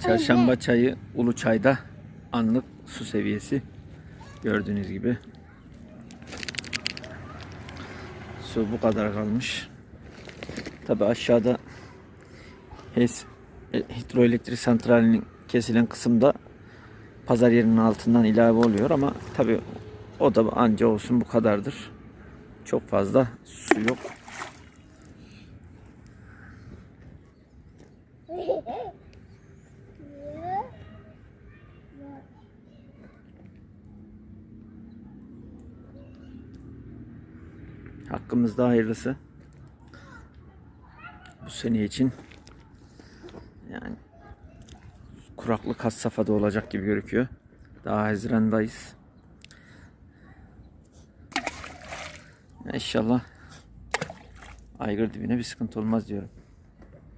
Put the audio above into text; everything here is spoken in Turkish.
Çarşamba çayı Ulu Çay'da anlık su seviyesi gördüğünüz gibi. Su bu kadar kalmış. Tabi aşağıda HES e, hidroelektrik santralinin kesilen kısımda pazar yerinin altından ilave oluyor ama tabi o da anca olsun bu kadardır. Çok fazla su yok. Hakkımızda hayırlısı. Bu sene için yani kuraklık has safhada olacak gibi gözüküyor. Daha Haziran'dayız. İnşallah aygır dibine bir sıkıntı olmaz diyorum.